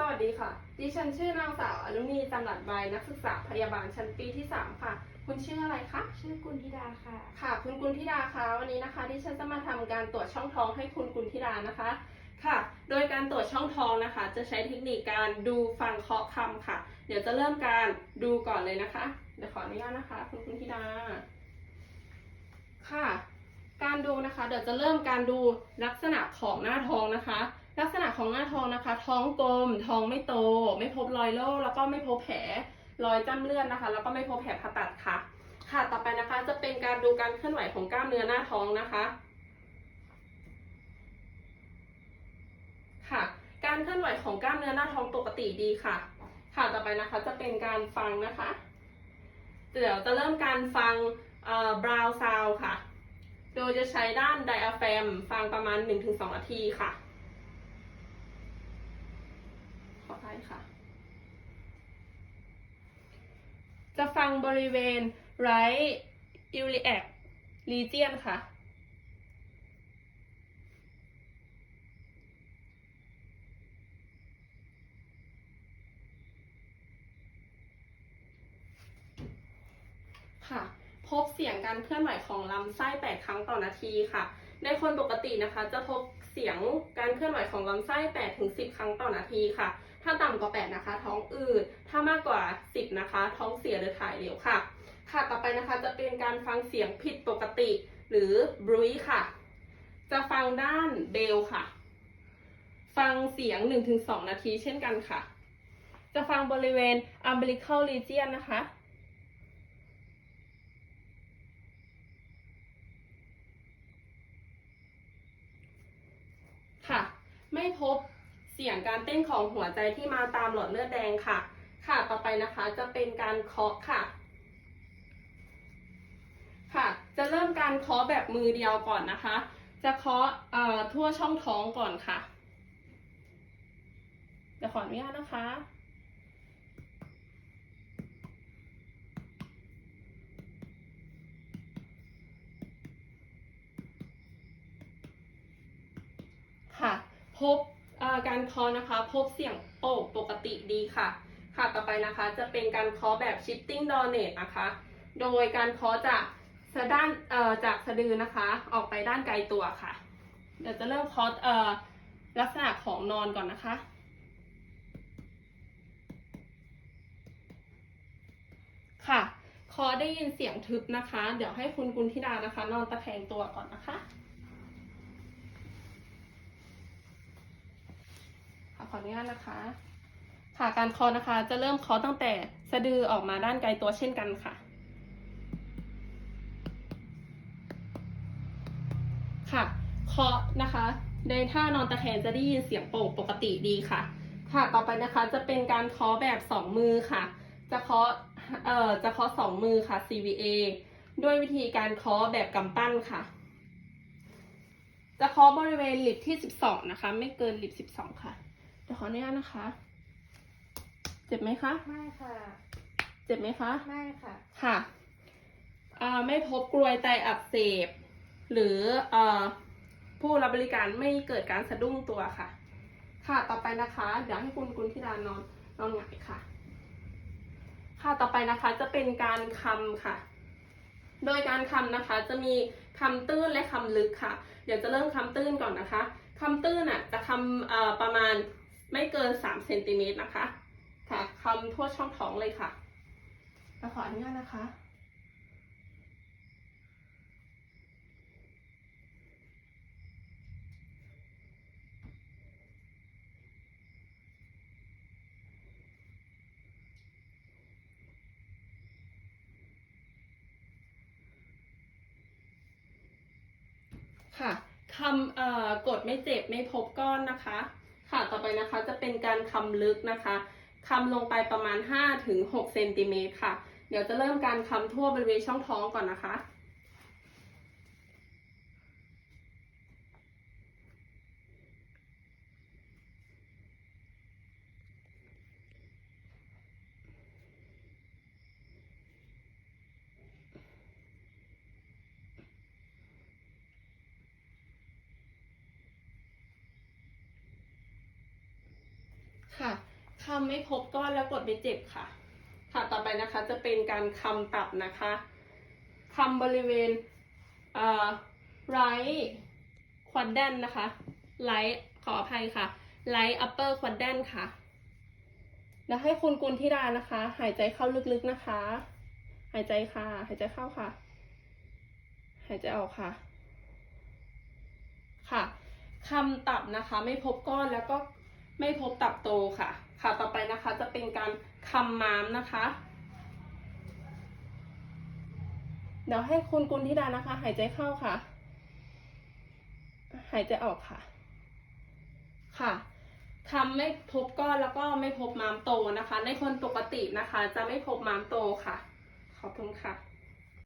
สวัสดีค่ะ ดิฉันชื่อนางสาวอนุนีจำหลัดใบนักศึกษาพยาบาลชั้นปีที่ 3 ค่ะ คุณชื่ออะไรคะ ชื่อกุลธิดาค่ะ ค่ะ คุณกุลธิดาคะ วันนี้นะคะ ดิฉันจะมาทำการตรวจช่องท้องให้คุณกุลธิดานะคะ ค่ะ โดยการตรวจช่องท้องนะคะ จะใช้เทคนิคการดูฟังเคาะคำค่ะ เดี๋ยวจะเริ่มการดูก่อนเลยนะคะ เดี๋ยวขออนุญาตนะคะ คุณกุลธิดา ค่ะ การดูนะคะ เดี๋ยวจะเริ่มการดูลักษณะของหน้าท้องนะคะ ลักษณะของหน้าท้องนะคะ ท้องกลม ท้องไม่โต ไม่พบรอยโรคแล้วก็ไม่พบแผลรอยจ้ำเลือดนะคะ แล้วก็ไม่พบแผลผ่าตัดค่ะ ค่ะต่อไปนะคะ จะเป็นการดูการเคลื่อนไหวของกล้ามเนื้อหน้าท้องนะคะ ค่ะ การเคลื่อนไหวของกล้ามเนื้อหน้าท้องปกติดีค่ะ ค่ะต่อไปนะคะจะเป็นการฟังนะคะเดี๋ยวจะเริ่มการฟังบราวซาวค่ะ โดยจะใช้ด้านไดอะแฟมฟังประมาณ 1-2นาทีค่ะ ขออภัยค่ะ จะฟังบริเวณ right iliac region ค่ะ ค่ะ พบเสียงการเคลื่อนไหวของลำไส้ 8 ครั้งต่อนาทีค่ะ ในคนปกตินะคะ จะพบ เสียงการเคลื่อนไหวของลำไส้8ถึง10 ครั้งต่อนาทีค่ะ ถ้าต่ำกว่า 8 นะคะ ท้องอืด ถ้ามากกว่า 10 นะคะ ท้องเสียหรือถ่ายเหลวค่ะ ค่ะ ต่อไปนะคะจะเป็นการฟังเสียงผิดปกติหรือบรุยค่ะ จะฟังด้านเบลค่ะ ฟังเสียง 1-2 นาทีเช่นกันค่ะ จะฟังบริเวณ umbilical region นะคะ ค่ะ ไม่พบเสียงการเต้นของหัวใจที่มาตามหลอดเลือดแดงค่ะ ค่ะต่อไปนะคะจะเป็นการเคาะค่ะ ค่ะ จะเริ่มการเคาะแบบมือเดียวก่อนนะคะ จะเคาะเอ่อทั่วช่องท้องก่อนค่ะเดี๋ยวขออนุญาตนะคะ ค่ะ พบการคาะนะคะ พบเสียงโป่งปกติดีค่ะ ค่ะต่อไปนะคะจะเป็นการคาะแบบ shifting donate นะคะ โดยการคาะจากสะด้านจากสะดือนะคะ ออกไปด้านไกลตัวค่ะ เดี๋ยวจะเริ่มคาะเอลักษณะของนอนก่อนนะคะค่ะคาะได้ยินเสียงทึบนะคะ เดี๋ยวให้คุณกุลธิดานะคะ นอนตะแคงตัวก่อนนะคะ ค่ะข ออนุญาตนะคะ ค่ะการเคาะนะคะ จะเริ่มเคาะตั้งแต่สะดือออกมาด้านไกลตัวเช่นกันค่ะ ค่ะเคาะนะคะ ในท่านอนตะแคงจะได้ยินเสียงโป่งปกติดีค่ะ ค่ะต่อไปนะคะจะเป็นการเคาะแบบสองมือค่ะ จะเคาะเอ่อจะคาะสองมือค่ะ CVA ด้วยวิธีการเคาะแบบกำปั้นค่ะจะเคาะบริเวณหลิบที่ 12 นะคะ ไม่เกินหลิบ12 ค่ะ เดี๋ยวขออนุญาตนะคะ เจ็บไหมคะ ไม่ค่ะ เจ็บไหมคะ ไม่ค่ะ ค่ะอ่าไม่พบกรวยไตอักเสบ หรืออ่าผู้รับบริการไม่เกิดการสะดุ้งตัวค่ะ ค่ะต่อไปนะคะ เดี๋ยวให้คุณกุลธิดานอนนอนหงายค่ะ ค่ะต่อไปนะคะจะเป็นการคำค่ะ โดยการคำนะคะจะมีคำตื้นและคำลึกค่ะ เดี๋ยวจะเริ่มคำตื้นก่อนนะคะคำตื้นอะจะคำเอ่อประมาณ ไม่เกิน3เซนติเมตรนะคะ ค่ะคำทั่วช่องท้องเลยค่ะเราขออนุญาตนะคะค่ะคำเอ่อกดไม่เจ็บไม่พบก้อนนะคะ ค่ะต่อไปนะคะจะเป็นการคำลึกนะคะคำลงไปประมาณ5ถึง6เซนติเมตรค่ะ เดี๋ยวจะเริ่มการคำทั่วบริเวณช่องท้องก่อนนะคะ ค่ะคำไม่พบก้อนแล้วกดไม่เจ็บค่ะ ค่ะต่อไปนะคะจะเป็นการคำตับนะคะคำบริเวณเอ่อ right quadrant นะคะ right ขออภัยค่ะ right upper quadrant ค่ะ แล้วให้คุณกุลธิดานะคะ หายใจเข้าลึกๆนะคะ หายใจค่ะ หายใจเข้าค่ะ หายใจออกค่ะ ค่ะคำตับนะคะ ไม่พบก้อนแล้วก็ ไม่พบตับโตค่ะ ค่ะต่อไปนะคะจะเป็นการคำม้ามนะคะ เดี๋ยวให้คุณกุลธิดานะคะ หายใจเข้าค่ะ หายใจออกค่ะ ค่ะคำไม่พบก้อนแล้วก็ไม่พบม้ามโตนะคะ ในคนปกตินะคะ จะไม่พบม้ามโตค่ะ ขอบคุณค่ะ